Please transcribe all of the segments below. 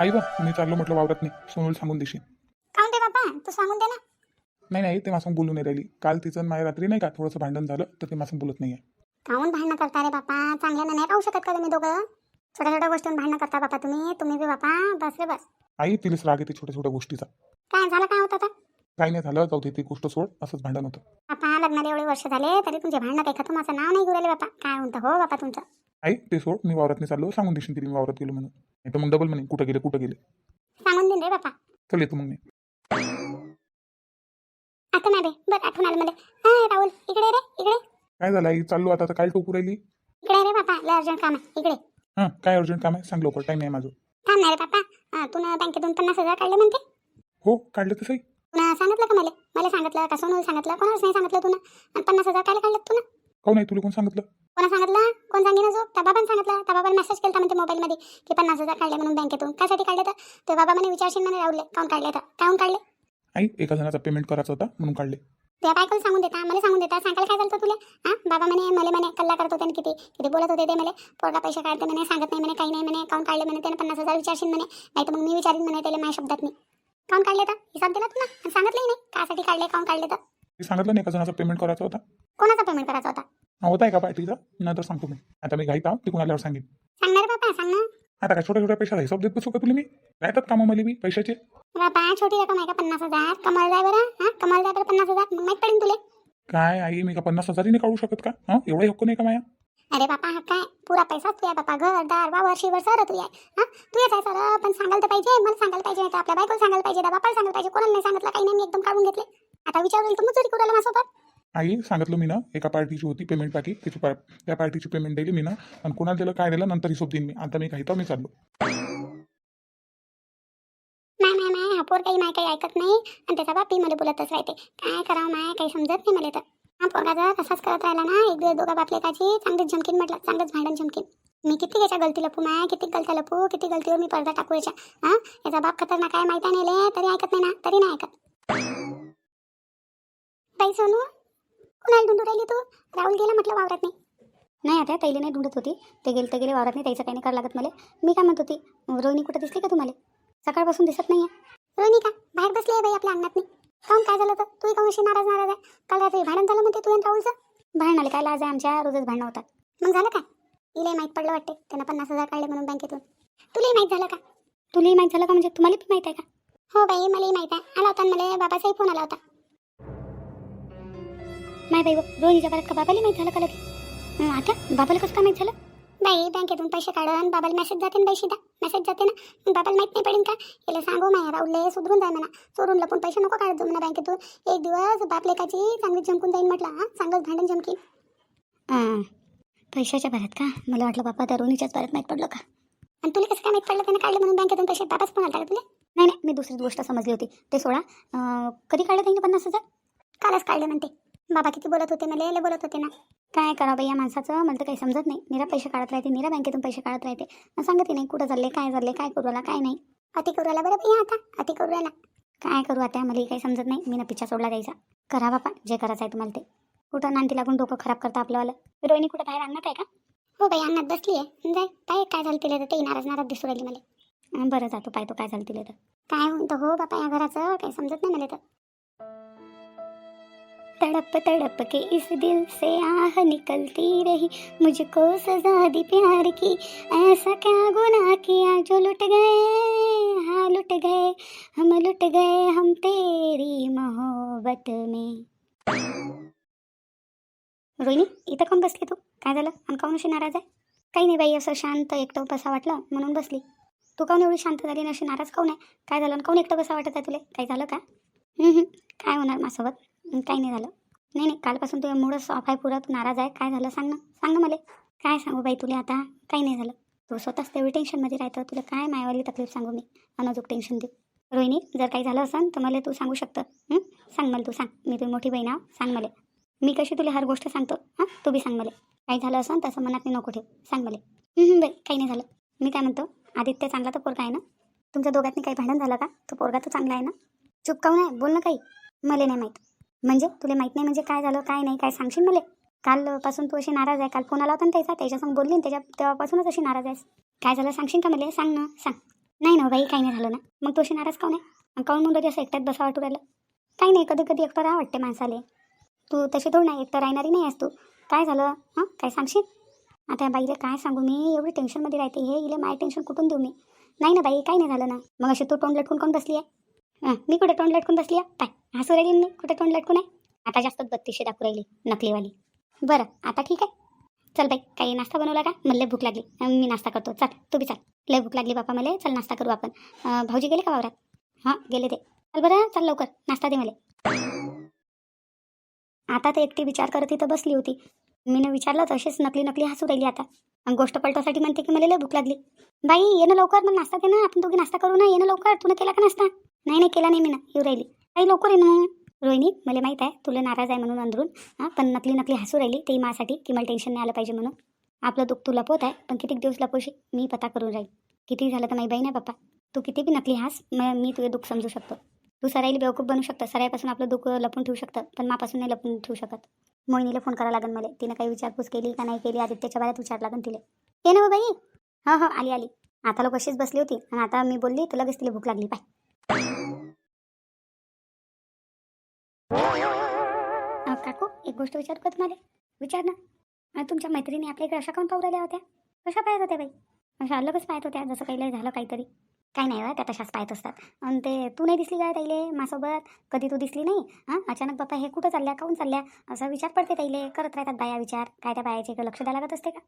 आई बा मी चाललो म्हटलं वावरात नाही सोनूला सांगून देशील. काऊन दे बापा? तू सांगून दे ना. नाही नाही ते माझं बोलून नाही राहिली. काल तिचं माझ्या रात्री नाही का थोडंसं भांडण झालं तर ते माझं बोलत नाही आहे काऊन भांडणं करता रे बापा? चांगल्यानं नाही राहू शकत का तुम्ही दोघं? छोट्या छोट्या गोष्टींवर भांडणं करता बापा तुम्ही. तुम्ही बी बापा बस रे बस. आई तिलाच राग येते छोट्या छोट्या गोष्टीचा. काय झालं काय होतं आता? काही नाही झालं जाऊ दे ती गोष्ट सोड असंच भांडण होतं. बापा लग्नाला एवढे वर्ष झाले तरी तुमचे भांडणं काही खतम असं नाव नाही गुरले बापा. काय म्हणतं हो बापा तुमचं? आई ते सोड मी वावरात नाही चाललो सांगून देशील तिला मी वावरात गेलो म्हणून. नाही तर मग डबल म्हणे कुठं गेले कुठं गेले? सांगून देईन रे बापा. चल येतो मग मी. आता नाही रे बरं आठवण आलं मला. हा राहुल इकडे रे इकडे. काय झालं आई? चाललो आता काय टोकू राहिली. इकडे रे बापा लय अर्जंट काम आहे. इकडे. हां काय अर्जंट काम आहे? सांग लवकर टाईम आहे माझं. थांब नाही रे बापा. हा, तू ना बँकेतून पन्नास हजार काढले म्हणते. हो काढलं तसंही. पुन्हा सांगितलं का मला? मला सांगितलं का सोनूला सांगितलं कोणालाच नाही सांगितलं तुला आणि पन्नास हजार काय काढलं तू ना? काहून नाही तुला कोण सांगितलं? कोणा सांगितलं? कोण सांगितलं जो त्या बाबांनी सांगितलं. त्या बाबांनी मेसेज केला म्हणते मोबाईलमध्ये की पन्नास हजार काढले म्हणून बँकेतून कासाठी काढले तर? ते बाबा म्हणे विचारशील म्हणे राहुल काऊन काढले तर? काऊन काढले? आई एका जणाचा पेमेंट करायचा होता म्हणून काढले. त्या बायकोला सांगून देता मला सांगून देता सांगायला काय झालं तुला? हा? बाबा म्हणे मला म्हणे कल्ला करत होते किती. किती बोलत होते ते मला. पोरगा पैसे काढते म्हणे सांगत नाही म्हणे काही नाही म्हणे काऊन काढले म्हणे त्याने पन्नास हजार विचारशील म्हणे. नाही तर मग मी विचारीन म्हणे त्याला माझ्या शब्दात नाही काऊन काढले तर? हिसाब दिला तुला. सांगितलंही नाही. कासाठी काढले काऊन काढले तर? सांगितलं नाही एका जणाचा पेमेंट करायचा होता. कोणाचा पेमेंट करायचा होता? हा होता एका पार्टीचा नंतर सांगतो मी. आता मी घाईत आहो तिकून आल्यावर सांगेन. सांगणार बाबा सांग ना आता काय छोट्या छोट्या पैशाचा हिशोब देत बसू का तुला मी? राहतात कामं मला मी पैशाचे बाबा छोटी रक्कम आहे का पन्नास हजार? कमल जाय बरं हा? कमल जाय बरं पन्नास हजार. मग माहीत पडेल तुले? काय आई मी का पन्नास हजारही नाही काढू शकत का? हां? एवढा हक्क नाही का माया? अरे बापा हा काय? पुरा पैसाच तू आहे बापा घर दार वावर शिवर सर तू आहे हा? तू येत आहे सर पण सांगायला तर पाहिजे. मला सांगायला पाहिजे नाही तर आपल्या बायकोला सांगायला पाहिजे त्या बापाला सांगायला पाहिजे. कोणाला नाही सांगितलं काही नाही मी एकदम काढून घेतले. आता विचारून तू मजुरी करू माझ्यासोबत. आई सांगितलं मी ना एका पार्टीची होती पेमेंट बाकी त्याची पा त्या पार्टीची पेमेंट दिली मी ना आणि कोणाला दिलं काय दिलं नंतर हिशोब देईन मी. आता मी काही तर मी चाललो. नाही नाही हा पोर काही माय काही ऐकत नाही आणि त्याचा बापी मला बोलतच राहते. काय करावं माय काही समजत नाही मला तर. हा पोरगा जर करत राहिला ना एक दिवस दोघा बापलेकाची चांगलीच झमकीन म्हटलं चांगलंच भांडण झमकीन. मी किती याच्या गलती लपू माय किती गलत्या लपू किती गलतीवर मी पडदा टाकू याच्या हा? याचा बाप खतरनाक आहे माहिती नाही तरी ऐकत नाही ना तरी नाही ऐकत. ताई सोनू कुणाला ढूंढू राहिली तू? राहुल गेला म्हटलं वावरात नाही. नाही आता ताईले नाही ढूंढत होती. ते गेले ते गेले वावरात नाही त्याचं काही नाही करावं लागत मला. मी काय म्हणत होती रोहिणी कुठं दिसली का तुम्हाला? सकाळपासून दिसत नाही आहे रोहिणी का? बाहेर बसली आहे बाई आपल्या अंगणात नाही काऊन काय झालं तर तू काऊन अशी नाराज नाराज आहे? काल रात्री भांडण झालं म्हणते तू आणि राहुलचं? भांडण आले काय? लाज आहे आमच्या रोजच भांडणं होतात. मग झालं काय? तिलाही माहीत पडलं वाटते त्यांना पन्नास हजार काढले म्हणून बँकेतून. तुलाही माहीत झालं का? तुलाही माहीत झालं का? म्हणजे तुम्हाला पण माहीत आहे का? हो बाई मलाही माहीत आहे. आला होता ना मला बाबाचाही फोन आला होता. नाही बाई रोहिणीच्या परत का बाबाला माहीत झालं का लगे? हं, आता? बाबाला कसं काय माहीत झालं? बाई बँकेतून पैसे काढून बाबाला मेसेज जाते ना बाई सीधा. मेसेज जाते ना? बाबाला माहीत नाही पडेल का? याला सांगू माया राहुलले सुधरून जाय म्हणा. चोरून लपून पैसे नको काढत म्हणा बँकेतून. एक दिवस बापलेकाची चांगली झमकून जाईन म्हटलं हां? चांगलंच भांडण झमकी पैशाच्या भरात का? मला वाटलं बाबा त्या रोनीच्याच भरात माहीत पडलं का? आणि तुला कसं काय माहीत पडलं? त्यानं काढलं म्हणून बँकेतून पैसे बाबाच पण आला का तुला? नाही नाही मी दुसरीच गोष्ट समजली होती. ते अं, कधी काढलं त्यांनी पन्नास हजार? कालच काढले म्हणते. बाबा किती बोलत होते मला लय बोलत होते ना. काय करावं बाई या माणसाचं? मला तर काही समजत नाही. निरा पैसे काढत राहते निरा बँकेतून पैसे काढत राहते. मग सांगते नाही कुठं चालले काय चालले काय करू राहिला काय नाही. अति करू राहिला बरं बाई आता अति करू राहिला. काय करू आता? मला काही समजत नाही. मी ना पिच्छा सोडला द्यायचा करा बापा जे करायचं आहे तुम्हाला ते. कुठं नांती लागून डोकं खराब करता आपल्यावालं? रोहिणी कुठं? बाहेर आणत आहे का? हो बाई अन्नात बसली आहे. जाय. काय काय झालं तिला? तर ते नाराज नाराज दिसू राहिली मला. बरं जातो पाहतो काय झालं तिला तर. काय म्हणतो? हो बापा या घराचं काही समजत नाही मला तर. तड़प तड़प के इस दिल से आह निकलती रही। मुझको सजा दी प्यार की। ऐसा क्या गुनाह किया जो लुट गए? हाँ लुट गए। हम लुट गए हम तेरी मोहब्बत में। रोहिणी इथं कोण बसली तू? काय झालं? आणि काऊन अशी नाराज आहे? काही नाही बाई असं शांत एकटं बसा वाटलं म्हणून बसली. तू काऊन एवढी शांत झाली आणि अशी नाराज काऊन आहे? काय झालं? आणि काऊन एकटं बसा वाटत आहे तुला? काही झालं का? काय होणार माझ्यासोबत? काही नाही झालं. नाही नाही कालपासून तुझ्या मूडच सॉफ आहे पुरत नाराज आहे. काय झालं? सांग ना. सांग ना मला. काय सांगू बाई तुला आता? काही नाही झालं. तू स्वतःच तेवढी टेन्शनमध्ये राहतं. तुला काय मायावाली तकलीफ सांगू मी? अनाजूक टेन्शन देऊ रोहिणी जर काही झालं असेल तर मला तू सांगू शकतं. सांग मला तू सांग. मी तुझी मोठी बहीण सांग मला. मी कशी तुला हर गोष्ट सांगतो? हां? तू बी सांग मला. काही झालं असेल तसं मनात मी नको ठेव. सांग मला. बाई काही नाही झालं. मी काय म्हणतो? आदित्य चांगला तर पोरगा आहे ना? तुमच्या दोघांनी काही भांडण झालं का? तो पोरगा तर चांगला आहे ना? चुप काऊन आहे? बोल ना काही. मला नाही माहीत. म्हणजे? तुला माहीत नाही म्हणजे काय झालं काय नाही काय सांगशील मला? कालपासून तू अशी नाराज आहे. काल फोन आला होता ना त्याचा त्याच्यासंग बोलली ना त्याच्या तेव्हापासूनच अशी नाराज आहेस. काय झालं सांगशील का मला? सांग ना सांग. नाही ना हो बाई काही नाही झालं ना. मग तोशी नाराज काऊन आहे आणि काऊन म्हणून असं एकट्यात बसा वाटू राहिलं. काही नाही कधी कधी एकटं राहा वाटते माणसाले. तू तशी थोडी नाही एकटं राहणारी नाही आहेस तू. काय झालं? हां? काय सांगशील? आता या बाईला काय सांगू? मी एवढी टेन्शनमध्ये राहते. हे इले माय टेन्शन कुठून देऊ मी? नाही ना बाई काही नाही झालं ना. मग अशी तू तोंड लटकून कोण बसली आहे? मी कुठे तोंड लटकून बसली आहे हसू राहिली ना मी? कुठे तोंड लटकून आहे? आता जास्तच बत्तीसशे दाखवू राहिली नकलीवाली. बरं आता ठीक आहे? चल बाई काही नाश्ता बनवला का? मला लय भूक लागली. मी नाश्ता करतो. चल तू बी चल. लय भूक लागली बापा मला. चल नाश्ता करू आपण. भाऊजी गेले का वावरात? हां गेले ते. चल बरं चल लवकर. नाश्ता दे मला. आता तर एकटी विचार करत इथं बसली होती. मीनं विचारलं तशीच नकली नकली हसू राहिली आता. गोष्ट पलटासाठी म्हणते की मला लय भूक लागली. बाई ये ना लवकर. मग नाश्ता दे ना. आपण दोघी नाश्ता करू ना. ये ना लवकर. तुला केला का नाश्ता? नाही नाही केला नाही मी ना. येऊ राहिली. काही लवकर ये ना रोहिणी मला माहीत आहे तुला नाराज आहे म्हणून अंदरून. हां पण नकली नकली हसू राहिली. ते माझ्यासाठी की मला टेन्शन नाही आलं पाहिजे म्हणून. आपलं दुःख तू लपवत आहे पण किती दिवस लपवशी मी पता करून राहील. किती झालं तर माही बाई नाही पप्पा तू किती बी नकली हास मग मी तुझे दुःख समजू शकतो. तू सराईला बेवकूफ बनू शकतं. सराईपासून आपलं दुःख लपून ठेवू शकतं पण मापासून नाही लपून ठेवू शकत. मोहिनीला फोन करावं लागेल मला. तिनं काही विचारपूस केली का नाही केली आदित्यच्या बाळ्यात विचार लागेल तिला. ये ना हो बाई. हां हां आली आली. आता लोक अशीच बसली होती. आणि आता मी बोलली तर लगेच तिला भूक लागली. पाय अं, काकू एक गोष्ट विचारू का तुम्हाला विचार ना. अं, तुमच्या मैत्रिणी आपल्या इकडे अशा काऊन पाहू राहिल्या होत्या? कशा पाहत होत्या बाई? अशा अलगच पाहत होत्या जसं काही झालं काहीतरी. काही नाही बा त्या तशाच पाहत असतात. आणि ते तू नाही दिसली काय ताईले माझ्यासोबत कधी तू दिसली नाही? हां? अचानक बाप्पा हे कुठं चालल्या काऊन चालल्या? असा विचार पडते ताईले. करत राहतात बाया विचार. काय त्या बायाचे इकडे लक्ष द्यायला लागत असते का?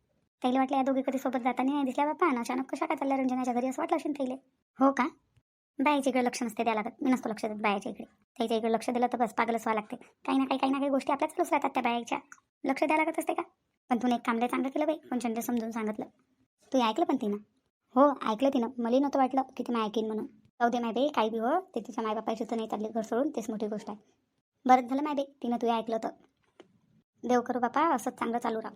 ताईला वाटलं या दोघी कधी सोबत जाताना नाही दिसल्या बाप्पा. आणि अचानक कशा काय चालल्या रंजनाच्या घरी असं वाटलं असेल ताईले. हो का? बायाच्या इकडे लक्ष नसते द्यायला लागत. मी नसतो लक्ष देत बायाच्या इकडे. त्याच्या इकडे लक्ष दिलं तर बस पागलच व्हावं लागते. काही ना काही काही ना काही गोष्टी आपल्या चालूच राहतात त्या बायाच्या. लक्ष द्यायला लागत असते का? पण तूने एक काम लय चांगलं केलं बाई. पण छंद समजून सांगितलं. तू ऐकलं पण तिनं? हो ऐकलं तिनं. मला नव्हतं वाटलं की ती ऐकीन म्हणून. जाऊ दे माय बाई काही बी हो. ते तिच्या मायबापाची तर नाही चालली घर सोडून. तेच मोठी गोष्ट आहे. बरं झालं माय बाई तिनं तू ऐकलं तर. देव करू बापा असंच चांगलं चालू राह.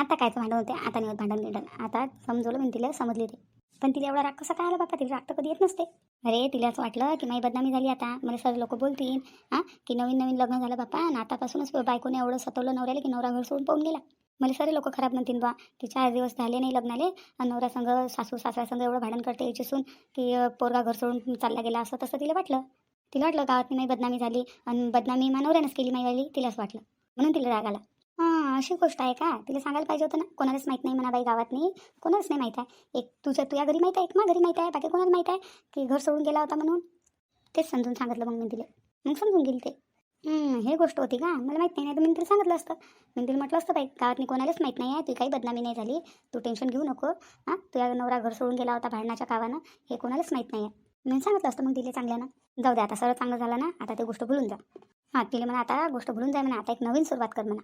आता कायचं भांडण होते आता नाही भांडण गिंडण आता समजवलं मी तिला समजली ते. पण तिला एवढा राग कसा काय आला बापा? तिला राग तर कधी येत नसते. अरे तिला असं वाटलं की माझी बदनामी झाली आता. मला सर लोक बोलतील हां की नवीन नवीन लग्न झालं बापा आणि आतापासूनच बायकोने एवढं सतवलं नवऱ्याला की नवरा घर सोडून पाहून गेला. मला सारे लोक खराब म्हणतील बा ती चार दिवस झाले नाही लग्नाले. आणि नवरा सासू सासऱ्यासंग एवढं भांडण करते याची सून की पोरगा घर सोडून चालला गेला असं तसं तिला वाटलं. तिला वाटलं गावात नाही बदनामी झाली. आणि बदनामी मानवऱ्यानंच केली माईवाली तिला असं वाटलं. म्हणून तिला राग आला. हां अशी गोष्ट आहे का? तिला सांगायला पाहिजे होतं ना. कोणालाच माहीत नाही म्हणा बाई गावात नाही. कोणालाच नाही माहीत आहे. एक तुझ्या तुझ्या घरी माहीत आहे एक मा घरी माहीत आहे बाकी कोणाला माहीत आहे? की घर सोडून गेला होता म्हणून? तेच समजून सांगितलं मग मी तिला. मग समजून गेली ते. हे गोष्ट होती का? मला माहीत नाही. नाही तर मी तिला सांगितलं असतं. मी तिला म्हटलं असतं बाई गावातनी कोणालाच माहीत नाही आहे. तू काही बदनामी नाही झाली. तू टेन्शन घेऊ नको. हां तुझ्या नवरा घर सोडून गेला होता भांडणाच्या कावानं हे कोणालाच माहीत नाही आहे. मी सांगितलं असतं मग तिला चांगल्यानं. जाऊ दे आता सर्व चांगलं झालं ना. आता ते गोष्ट भुलून जा. हां तिला म्हणा आता गोष्ट भुलून जा म्हणा. आता एक नवीन सुरुवात कर म्हणा.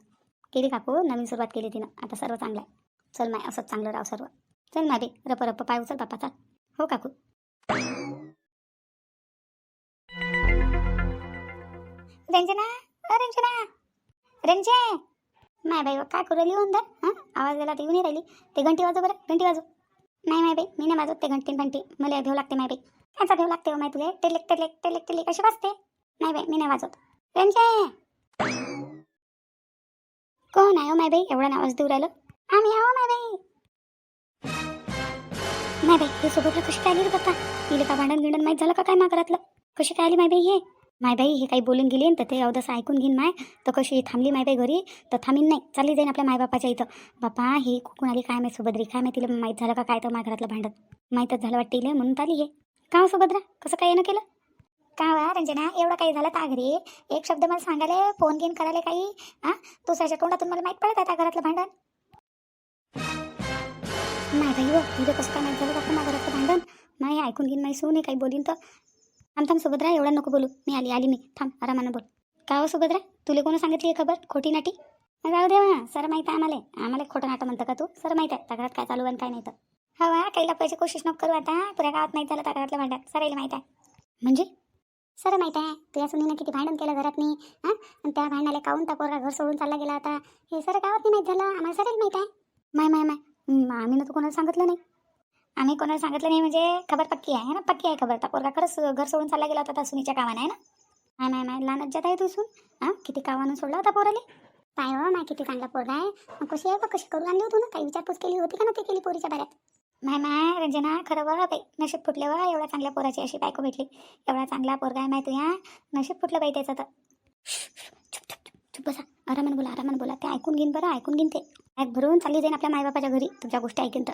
केली काकू नवीन सुरुवात केली तिनं. आता सर्व चांगलं आहे. चल माय असंच चांगलं राव सर्व. चल माय बे रप रप पाय उचल बापा चाल हो काकू. रंजना रंजना. रंजे. नाही बाई काय करू राहिली अंदर हां? आवाज गेला तर येऊन नाही राहिली. ते घंटी वाजव बरं घंटी वाजव. नाही माय बाई मी नाही वाजवत ते घंटी घंटी. मला भेव लागते माय बाई. त्यांचा भेव लागते हो माय तुले? टेलेक टेलेक टेलेक टेलेक कशी वाजते? नाही बाई मी नाही वाजवत. रंजे. कोण आहे हो माय बाई? एवढा आवाज देऊ राहिलं. आम्ही आहो माय बाई. माय बाई हे सोबतला कशी काय आली रे पप्पा? तिला का भांडण गिंडण माहीत झालं का काय माकरातलं कशी काय आली माय बाई हे? माय बाई हे काही बोलून गेली तर ते अवदसं ऐकून घेईन माय. तर कशी थांबली माय बाई घरी? तर थांबीन नाही. चालली जाईन आपल्या मायबापाच्या इथं. बापा हे कुकून आली? काय माहीत सुभद्री काय माहिती तिला माहीत झालं का काय? तर माझ्या घरातलं भांडण माहीतच झालं वाटतं म्हणून आली हे. का हो सुभद्रा कसं काय येणं केलं? का वा रंजना? एवढं काही झालं का एक शब्द मला सांगायला फोन घेऊन करायला काही हां दुसऱ्याच्या तोंडातून मला माहीत पडत आहे घरातलं भांडण. नाही बाई हो तिला कसं काय माहीत झालं बापा माझ्या घरातलं भांडण? नाही ऐकून घेईन माही सून काही बोलीन तर. थांब थांब सुभद्रा एवढा नको बोलू. मी आली आली मी. थांब आरामानं बोल. का हो सुभद्रा? तुला कोण सांगितली खबर? खोटी नाटी? राहू दे वा सर माहीत आहे आम्हाला. आम्हाला खोटं नाटं म्हणतं का तू? सर माहीत आहे त्या काय चालू आणि काय नाही तर. हवा काही लपवायची कोशिश नको करू आता. पुऱ्या गावात नाही झालं त्या भांडण. सरायला माहीत आहे. म्हणजे? सर माहीत आहे तुझ्या सुनीनं किती भांडण केलं घरात मी हां? आणि त्या भांडणाला काऊन त्या पोरगा घर सोडून चालला गेला होता हे सर गावात नाही माहीत झालं? आम्हाला सरायला माहीत आहे. माय माय माय. आम्ही ना तर कोणाला सांगितलं नाही. आम्ही कोणाला सांगितलं नाही म्हणजे खबर पक्की आहे ना? पक्की आहे खबर. त्या पोरगा खरंच घर सोडून चालला गेला होता त्या सुनीच्या कामानं आहे ना? माय माय माय. लहान जात आहे तू सून. हां? किती कावानं सोडला होता पोराले? काय हो माय किती चांगला पोरगा आहे. मग कशी आहे बा कशी करून आणली होती ना? काही विचारपूस केली होती का ना ते केली पोरीच्या बाऱ्यात? माय माय रंजना खरं बरं बाई. नशीब फुटले व एवढ्या चांगल्या पोराची अशी बायको भेटली. एवढा चांगला पोरगा आहे माहिती या नशीब फुटलं बाई त्याचं तर. चुप चुप चुप बसा. आरामानं बोला आरामानं बोला. ते ऐकून घेईन बरं ऐकून घेईन ते. ऐक भरून चालली जाईन आपल्या मायबापाच्या घरी तुमच्या गोष्टी ऐकीन तर.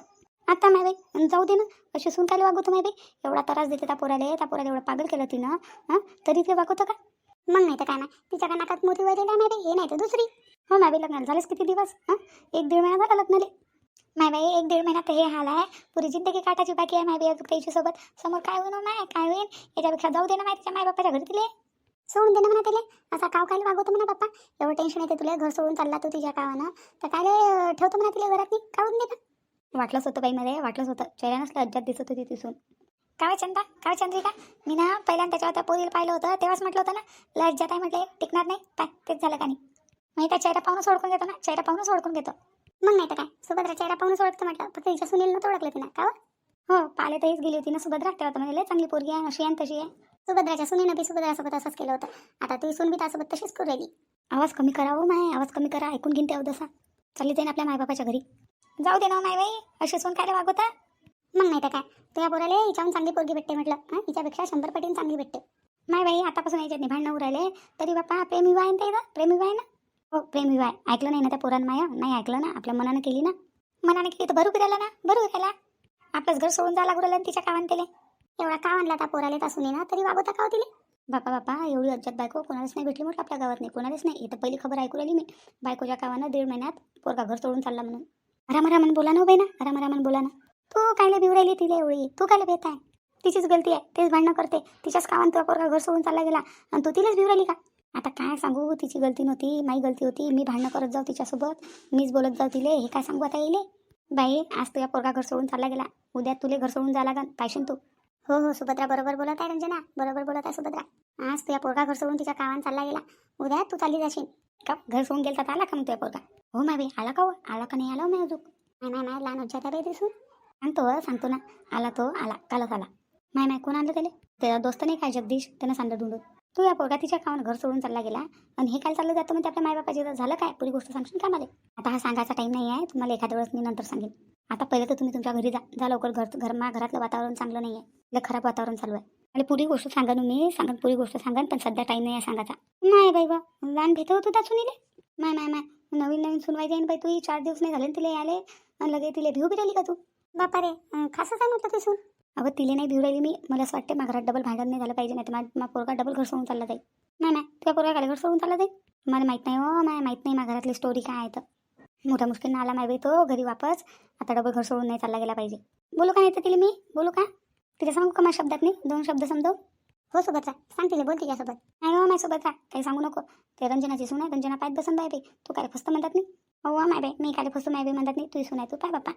आता माय बाई जाऊ दे ना. अशी सून काय वागवतो माय बाई. एवढा त्रास देते त्या पोराले त्या पोराला एवढं पागल केलं तिनं. हां? तरी ते वागवतं का? मग नाही तर काय नाही तिच्या का नाकात मोती वगैरे नाही माय बाई हे नाही तर दुसरी. हो माय बाई लग्नाला झालेच किती दिवस? हां? एक दीड महिना झाला लग्नाले. माय बाई एक दीड महिन्यात हे हाल आहे. पुरी जिंदगी काटाची बाकी आहे माय बाई अजून त्याच्या सोबत समोर काय होईन माय काय होईन याच्यापेक्षा जाऊ दे ना माय तिच्या माय बापाच्या घरी तिले. सोडून दे ना म्हणा तिले. असा काव काय वागवतो म्हणा बाप्पा. एवढं टेन्शन येते तुला घर सोडून चालला तू तुझ्या कावानं. तर काय ठेवतो म्हणा तिला घरात काढून दे ना. वाटलंच होतं बाई मध्ये वाटलंच होतं. चेहरा नसलं अज्जात दिसत होती तिथून. काय चंदा काय चंद्रिका. मी ना पहिल्यांदा त्याच्यावर त्या पोरीला पाहिलं होतं तेव्हाच म्हटलं होतं ना लज्जात आहे म्हटले टिकणार नाही काय तेच झालं का नाही? मी त्या चेहरा पाहूनच ओळखून घेतो ना चेहरा पाहूनच ओळखून घेतो. मग नाही तर काय? सुभद्रा चेहरा पाहूनच ओळखतं म्हटलं. फक्त तिच्या सुनीलनं तर ओळखलं तिनं. का हो? पाले तर गेली होती ना सुभद्रा. तेव्हा म्हणजे चांगली पोरगी आहे अशी आहे आणि तशी आहे. सुभद्राच्या सुनीनं बी सुभद्रासोबत असंच केलं होतं. आता ती सून बी त्यासोबत तशीच करू राहिली. आवाज कमी करा हो माय आवाज कमी करा. ऐकून घेईन तेव्हा दसा चालली जाईन आपल्या मायबापाच्या घरी. जाऊ दे ना हो माय बाई अशी सून काय वागवता? मग नाही तर काय? तुझ्या पोराले हिच्याहून चांगली पोरगी भेटते म्हटलं. हां? हिच्यापेक्षा शंभर पटीने चांगली भेटते. माय बाई आतापासून याच्यात नाही भांडणं उरायले तरी बाप्पा प्रेम वाय ना इथं प्रेम विवाह आहे ना? हो प्रेम विवाह. ऐकलं नाही ना त्या पोरानं माया? नाही ऐकलं ना? आपल्या मनानं केली ना? मनानं केली तर भरू फिरायला ना? भरू फिरायला आपलंच घर सोडून जायला लागू तिच्या कावान तिले एवढा का आणला त्या पोराले तासून ना? तरी वागवता का हो तिले? बापा बापा एवढी अज्जात बायको कोणालाच नाही भेटली म्हटलं आपल्या गावात नाही कोणालाच नाही. इथं पहिली खबर ऐकू राहिली मी. बायकोच्या कावानं दीड महिन्यात पोरगा घर सोडून चालला म्हणून. आरामारामान बोला ना हो बाई ना आरामारामान बोला ना. तू कायले भिव राहिली तिला एवढी? तू कायला भेट आहे तिचीच गलती आहे. तेच भांडणं करते. तिच्याच कावान तुला पोरगा घर सोडून चालला गेला. आणि तू तिलाच भिव राहिली का? आता काय सांगू? तिची गलती नव्हती माझी गलती होती. मी भांडणं करत जाऊ तिच्यासोबत. मीच बोलत जाऊ तिले. हे काय सांगू आता येईल बाई आज तुझ्या पोरगा घर सोडून चालला गेला. उद्या तुले घर सोडून जायला लागन. पाहिजेन तू. हो हो सुभद्रा बरोबर बोलत आहे रंजना. बरोबर बोलत आहे सुभद्रा. आज तुझ्या पोरगा घर सोडून तिच्या कावान चालला गेला. उद्या तू चालली जाशील. का घर सोडून गेला तर आला का मग तुझ्या पोरगा? हो माय आला का हो? आला का नाही आला हो मी अजून? नाही नाही लहान होत बाई दिसून सांगतो सांगतो ना. आला तो आला. कालच आला. नाही नाही कोण आणलं त्याला? त्याचा दोस्त नाही काय जगदीश? त्यानं सांगलं ढूंढून तू या पोरगा तिच्या कामानं घर सोडून चालला गेला. आणि हे काय चाललं जातं म्हणजे आपल्या मायबापाची तर झालं काय? पुरी गोष्ट सांगशील का मला? आता हा सांगायचा टाईम नाही आहे. तुम्हाला एखाद्या वेळेस मी नंतर सांगेन. आता पहिले तर तुम्ही तुमच्या घरी जा जा लवकर. घर घर मा घरातलं वातावरण चांगलं नाही आहे खराब वातावरण चालू आहे. आणि पुरी गोष्ट सांगा मी. सांगत पुरी गोष्ट सांगन पण सध्या टाईम नाही आहे सांगायचा. नाही बाई बा लहान भेटत होतो त्या सुनीले. माय माय माय. नवीन नवीन सुनवाई जाईन बाई तू चार दिवस नाही झाले ना तिला आले आणि लगे तिला भिऊ बी राहिली का तू? बापा रे अं, खासच आहे म्हटलं ते सून. अगं तिला नाही भिऊ राहिली मी. मला असं वाटते माझ्या घरात डबल भांडण नाही झालं पाहिजे नाही तर मा पोरगा डबल घर सोडून चालला जाईल. नाही नाही. तुझ्या पोरगा काय घर सोडून चालला जाईल? मला माहीत नाही हो. मला माहीत नाही माझ्या घरातली स्टोरी काय आहे तर. मोठ्या मुश्किलनं आला माय बाई तो घरी वापस. आता डबल घर सोडून नाही चालला गेला पाहिजे. बोलू का नाही तर तिला मी? बोलू का? तिला सांगू का माझ्या शब्दात नाही? दोन शब्द समजू हो सोबतचा सांग तिला बोल तिच्यासोबत. नाही हो माझ्यासोबत काही सांगू नको. ते रंजनाची सून आहे. रंजना पायत बसून बाय बाई तू काय फस्त म्हणतात नाही? हो, हो माय बाई. मी काय फसतो माय बाई म्हणतात नाही? तू सून आहे. तू काय बाप्पा.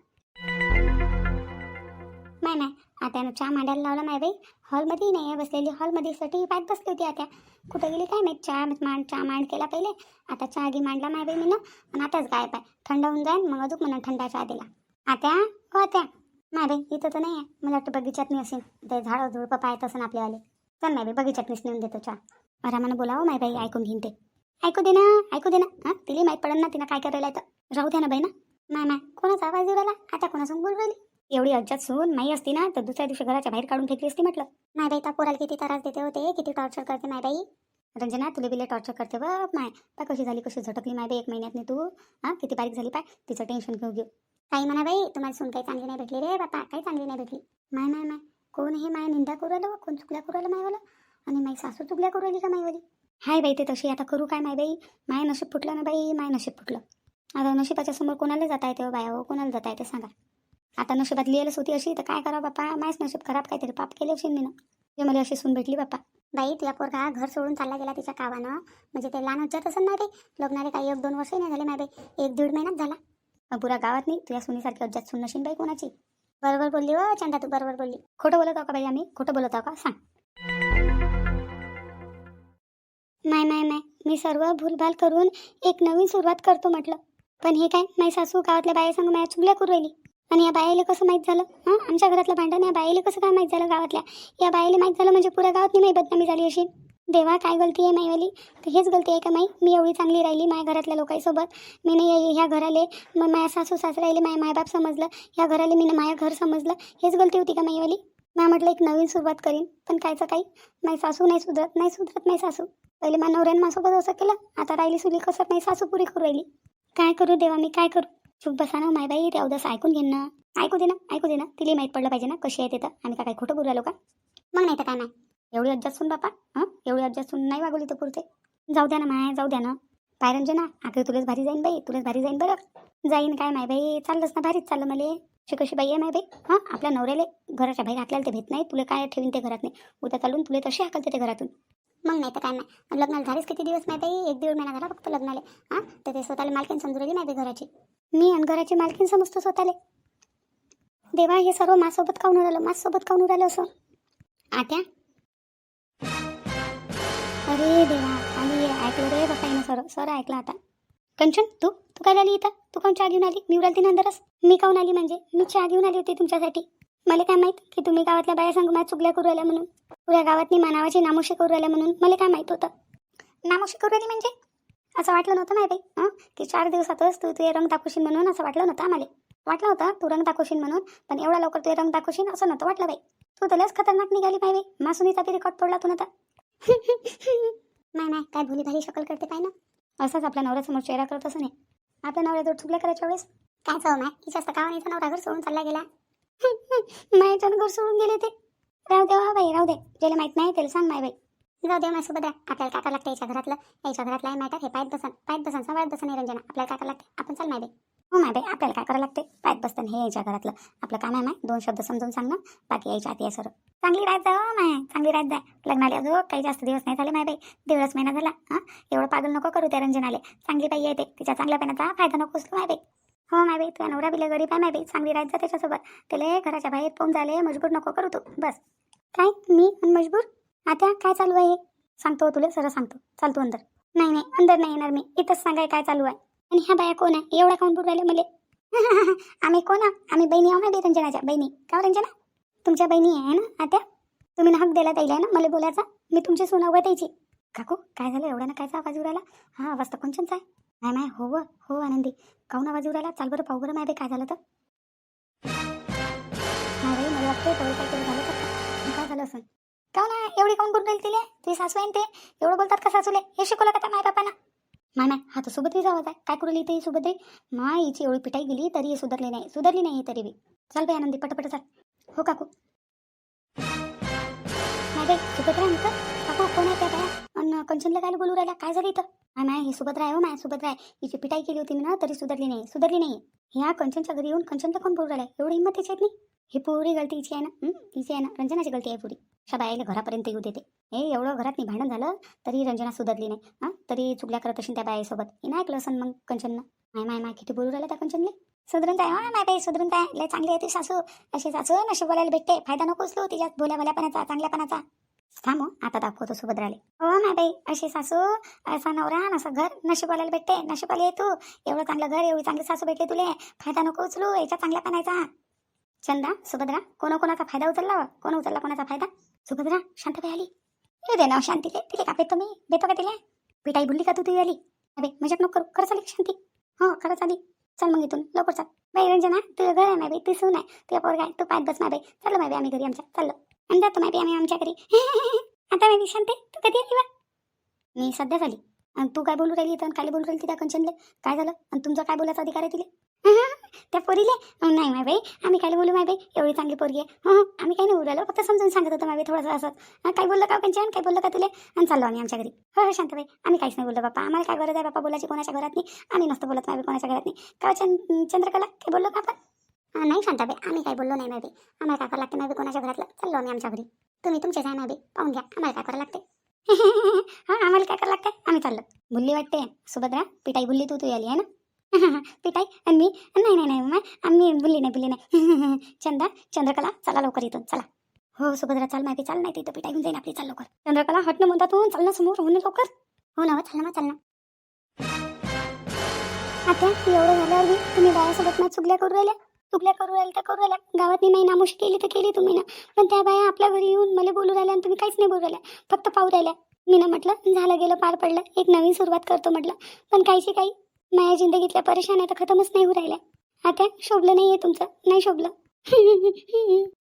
माय माय आता चहा मांडायला लावला माय बाई. हॉलमध्ये नाही आहे बसलेली. हॉलमध्ये साठी पाहत बसली होती आता. कुठं गेली काय माहीत? चहा मांड चहा मांड केला पहिले. आता चहा गी मांडला माय बाई मी ना आताच गायब आहे. थंड होऊन जाईन मग अजून म्हणून थंडा चहा दिला. आता हो आत्या माय बाई इथं तर नाही आहे मला वाटतं बगीचात मी असेल ते झाडं झुडपं पाहत असेल आपल्यावाले. चल माय बाई बगीचात मीच नेऊन देतो चहा. आरामानं बोलावं माय बाई ऐकून घेईन ते. ऐकू दे ना ऐकू दे ना. हां? तिला माहीत पडेल ना तिनं काय करायला येतं. राहू द्या ना बाई ना. माय माय कोणाचा आवाज येऊ राहिला? आता कोणासंग बोल राहिली? एवढी अज्जात सून नाही असती ना तर दुसऱ्या दिवशी घराच्या बाहेर काढून फेकली असती म्हटलं. नाही बाई त्या पोराला किती त्रास देते होते किती टॉर्चर करते नाही बाई. रंजना तुले बिले टॉर्चर करते बघ माय. पाय कशी झाली कशी झटकली माय बाई एक महिन्यात तू. हां किती बारीक झाली पाय. तिचं टेन्शन घेऊ घेऊ. काही म्हणा बाई तुम्हाला सून काही चांगली नाही भेटली रे बापा काही चांगली नाही भेटली. माय माय माय. कोण हे माय? निंदा करू आलं कोण चुकल्या करू आलं मायवाला आणि माई सासू चुकल्या करू आली का मायवाली हाय बाई ते तशी आता करू काय माय बाई? माय नशीब फुटलं ना बाई माय नशीब फुटलं. आता नशिबाच्या समोर कोणाला जाता येते हो बाया हो? कोणाला जाता येते सांगा. आता नशिबात लिहिलंच होती अशी तर काय करावं बापा? माहीच नशीब खराब काहीतरी पाप केले असेल मी ना ते मला अशी सून भेटली बापा. बाई तुला पोरगा घर सोडून चालला गेला तिच्या कावानं. म्हणजे ते लहान होत असं नाही बाई. लग्नाला काही एक दोन वर्ष नाही झाले माय बाई. एक दीड महिन्यात झाला. अं, पुरा गावात नाही. तुझ्या सुनीसारखी अज्जात सून नशीन बाई कोणाची? बरोबर बोलली व चंदा तू बरोबर बोलली. खोटं बोलत आहो का बाई आम्ही? खोटं बोलत आहो का? सांग. माय माय माय. मी सर्व भूलभाल करून एक नवीन सुरुवात करतो म्हटलं. पण हे काय? माझी सासू गावातल्या बायासंग माझ्या चुगल्या करू राहिली. आणि या बायाला कसं माहीत झालं? हां? आमच्या घरातलं भांडण या बायाला कसं काय माहीत झालं गावातल्या? या बायाला माहीत झालं म्हणजे पुऱ्या गावात नाही बदनामी झाली अशी. देवा काय गलती आहे माईवाली? तर हेच गलती आहे का माई? मी एवढी चांगली राहिली माझ्या घरातल्या लोकांसोबत. मी नाही ह्या घराले. मग माझ्या सासू सासरे माझ्या मायबाप समजलं. ह्या घराले मी माझ्या घर समजलं. हेच गलती होती का माईवाली? मी म्हटलं एक नवीन सुरुवात करीन. पण कायचं काही? माझी सासू नाही सुधरत. नाही सुधरत नाही सासू. पहिले माझ्या नवऱ्यानं माझ्यासोबत असं केलं. आता राहिली सुली कसं? नाही सासू पुरी करू राहिली. काय करू देवा मी? काय करू? चुप बसा ना मायबाई ते अवदस ऐकून घेईन ना. ऐकू दे ना ऐकू दे ना. तिला माहीत पडलं पाहिजे ना कशी आहे ते तर. आम्ही का काय खोटं बोलू राहिलो का? मग नाही तर काय नाही एवढी अज्जात सुन बापा हां? एवढी अज्जात सुन नाही वागवली तर पुरते. जाऊ द्या ना माय जाऊ द्या ना. पायरंजना आखरी तुलाच भारी जाईन बाई तुलाच भारी जाईन बरं. जाईन काय माय बाई चाललंच ना भारीच चाललं मला. अशी कशी बाई आहे माय बाई हां? आपल्या नवऱ्याला घराच्या बाहेर आपल्याला ते भेट नाही तुला काय ठेवीन ते घरात नाही उद्या चालून तुला तशी हाकलते ते घरातून. मग नाही तर काय नाही लग्नाला झालेच किती दिवस नाही बाई एक दीड महिना झाला फक्त लग्नाला. हां? तर ते स्वतःला मालकीन समजू राहिली नाही घराची. मी आणि घराची मालकीन समजतो स्वतःला. देवा हे सर्व माझ्यासोबत काऊन राहिलं? माझ्यासोबत काऊन राहिलं असं? आत्या? अरे देवा आणि ऐकलं रे बाप्पा सर सर ऐकलं आता. कंचन तू? तू काय आली इथं? तू कोण चहा घेऊन आली? मी उरालती नंतरच मी काऊन आली म्हणजे? मी चहा घेऊन आली होती तुमच्यासाठी. मला काय माहीत की तुम्ही गावातल्या बाया संग माझ्या चुकल्या करू राहिल्या म्हणून? पुऱ्या गावातनी मानावाची नामोशी करू राहिल्या म्हणून मला काय माहीत होतं? नामोशी करू राहिली म्हणजे? असं वाटलं नव्हतं नाही बाई हां? की चार दिवसातच तू तुझे रंग दाखवशील म्हणून असं वाटलं नव्हतं आम्हाला. वाटलं होतं तू रंग दाखवशील म्हणून पण एवढा लवकर तुझे रंग दाखवशील असं नव्हतं वाटलं बाई. तू तर लस खतरनाक निघाली पाहिजे मासुनीचा तरी रेकॉर्ड तोडला तू ना नाही नाही काय भुली भारी शकल करते पाय ना. असंच आपल्या नवऱ्यासमोर चेहरा करत असं नाही. आपल्या नवऱ्याजवळ चुकल्या करायच्या वेळेस? काय चाव माय? ही जास्त का नाही नवरा घर सोडून चालला गेला. मायच्या घर सोडून गेले ते. राहू दे हा बाई राहू दे. ज्याला माहीत नाही त्याला सांग माय बाई. जाऊ दे माझ्यासोबत आहे आपल्याला काय करावं लागतं याच्या घरातलं. याच्या घरातलं आहे माहिती हे पायत बसन पायत बसन सांभाळत बसन निरंजना आपल्याला काय लागते आपण चाल माय बाई. हो माय बाई आपल्याला काय करावं लागते पायत बसतं हे याच्या घरातलं. आपलं काम आहे माय. दोन शब्द समजून सांग ना. बाकी यायच्या आत या सर चांगली राहत जा हो माय. चांगली राहत जा. लग्नाला अजून. काही जास्त दिवस नाही झाले माय बाई. दीडच महिना झाला. हां? एवढं पागल नको करू त्या रंजनाले. चांगली बाई येते तिच्या चांगल्या पेनाचा फायदा नको उचलू माय बाई. हो माय बाई तुझ्या नवरा बिले गरीब आहे माय बाई. चांगली राहत जा त्याच्यासोबत. त्याला घराच्या बाहेर पोहून झाले मजबूर नको करू तू. बस. काय? मी मजबूर? आता काय चालू आहे? सांगतो हो तुला सरळ सांगतो. चालतो अंदर. नाही नाही अंदर नाही येणार मी. इथंच सांगाय काय चालू आहे. आणि ह्या बाया कोण आहे? एवढा काऊन बोलू राहिले मले? आम्ही कोण आम्ही बहिणी आहो ना रंजनाच्या बहिणी. का हो रंजना? तुमच्या बहिणी आहे ना आता तुम्ही ना हक दिला ताईला ना मला बोलायचा. मी तुमची सून अवघत काकू काय झालं? एवढा ना कायचा आवाज उरायला हा आवाज तर कोणच्याच आहे? नाही नाही हो व, हो आनंदी. काऊन आवाज राहिला? चाल बरं पाहू बरं माहिती काय झालं तर. नाही मला वाटतं तेवढं झालं तर काय झालं असं का ना एवढी काऊन बोलून राहील तिले? तुझी सासू आहे ते? एवढं बोलतात का सासूले? हे शिकवलं का त्या माय बापांना माय माय हा तर सुभद्रीचा आवाज आहे. काय करू लिहिते ही मा माय हिची एवढी पिटाई गेली तरी हे सुधारली नाही. सुधारली नाही तरी बी. चल बाई आनंदी पटपट चाल. हो काकू. नाही बाई सुभद्रा ना कंचनला काय बोलू राहिला? काय झालं इथं? माय हे सुभद्रा आहे हो माय सुभद्रा आहे. हिची पिटाई केली होती मी ना तरी सुधारली नाही सुधारली नाही. ह्या कंचनच्या घरी येऊन कंचनला कोण बोलू राहिला एवढी हिंमत त्याच्यात नाही? ही पुरी गलती हिची आहे ना? हिची आहे ना? रंजनाची गलती आहे पुरी. अशा बायाला घरापर्यंत येऊ देते. हे एवढं घरात नाही भांडण झालं तरी रंजना सुधारली नाही. हां? तरी चुकल्या करत असेल त्या बायासोबत हे नाही ऐकलं असं मग कंचननं? माय माय माय किती बोलू राहिला त्या कंचनले? सुधरून काय? हा माय बाई सुधरून काय? लय चांगली आहे ती सासू. अशी सासू नशी बोलायला भेटते. फायदा नको उचलू तिच्यात भोल्या भल्यापणाचा चांगल्यापणाचा. थांब आता दाखवतो सुभद्राले. हो माय बाई अशी सासू असा नवरा असं घर नशिबाला भेटते. नशिबाला ये तू. एवढं चांगलं घर एवढी चांगली सासू भेटली तुले. फायदा नको उचलू याचा चांगल्या पाण्याचा. चंदा सुभद्रा कोणाकोणाचा फायदा उचलला? कोण उचलला कोणाचा फायदा? सुभद्रा शांतबाई आली. येऊ दे ना शांतीले. तिले का भेटतो मी भेटतो का तिले? पिटाई भुलली का तू तुझी आली? अबे मजाक नको करू. खरंच आली शांती? हो खरंच आली. चल मग इथून लवकर चाल. बाई रंजना तुझं घर आहे माय बाई. तू सून आहे. तुझ्या पोरगा आहे तू पाहत बस माय बाई. चाललो माय बाई आम्ही घरी आमच्या. चाललो आणि जातो माहिती आम्ही आमच्या घरी. आता मी बाई तू कधी आली बा? मी सध्या झाली. आणि तू काय बोलू राहिली तर काय बोलू राहिली त्या कंचनले काय झालं? आणि तुमचा काय बोलायचा अधिकार आहे तिले? त्या पोरीले? नाही माय बाई. आम्ही काय बोलू माय बाई? एवढी चांगली पोरगी आहे. हो आम्ही काही नाही बोलायला. फक्त समजून सांगत होतो माय बाई थोडंसं असं. काय बोललं का कंचन? काय बोललं का तुले? आणि चाललो आम्ही आमच्या घरी. हो हो शांतबाई आम्ही काहीच नाही बोललो बाप्पा. आम्हाला काय गरज आहे बाप्पा बोलायची कोणाच्या घरात नाही आम्ही नसतो बोलत माय बाई कोणाच्या घरात नाही का चंद्रकला? काय बोललो का आपण? नाही शांताबाई आम्ही काय बोललो नाही माय आम्हाला काय करावं लागते माय कोणाच्या घरातलं? चाललो आम्ही आमच्या घरी. तुम्ही तुमचे आहे माय पाहून घ्या आम्हाला काय करावं लागते हा आम्हाला काय करावं लागते आम्ही चाललो. बुल्ली वाटते सुभद्रा पिटाई बुल्ली तू तू आली आहे ना? पिटाई आणि मी नाही नाही नाही मग आम्ही बुल्ली नाही बुल्ली नाही. चंदा चंद्रकला चला लवकर इथून चला. हो सुभद्रा चाल माहिती चाल नाही तिथं पिटाई घेऊन जाईन आपली चाल लवकर. चंद्रकला हटणं म्हणता तू चाल ना समोर होऊन लवकर. हो ना हो, चाल ना चाल ना. आता एवढं झाल्यावर बी तुम्ही बायासोबत ना चुकल्या करू राहिल्या? तुकल्या करू राहिला तर करू राहिला गावातली नाही नामुशी केली तर केली तुम्ही ना. पण त्या बाया आपल्या घरी येऊन मला बोलू राहिल्या आणि तुम्ही काहीच नाही बोलू राहिल्या. फक्त पाहू राहिल्या. मी ना म्हटलं झालं गेलं पार पडलं. एक नवीन सुरुवात करतो म्हटलं. पण काहीशी काही माझ्या जिंदगीतल्या परेशान आहे तर खतमच नाही होऊ राहिल्या. आता शोभलं नाही आहे तुमचं. नाही शोभलं.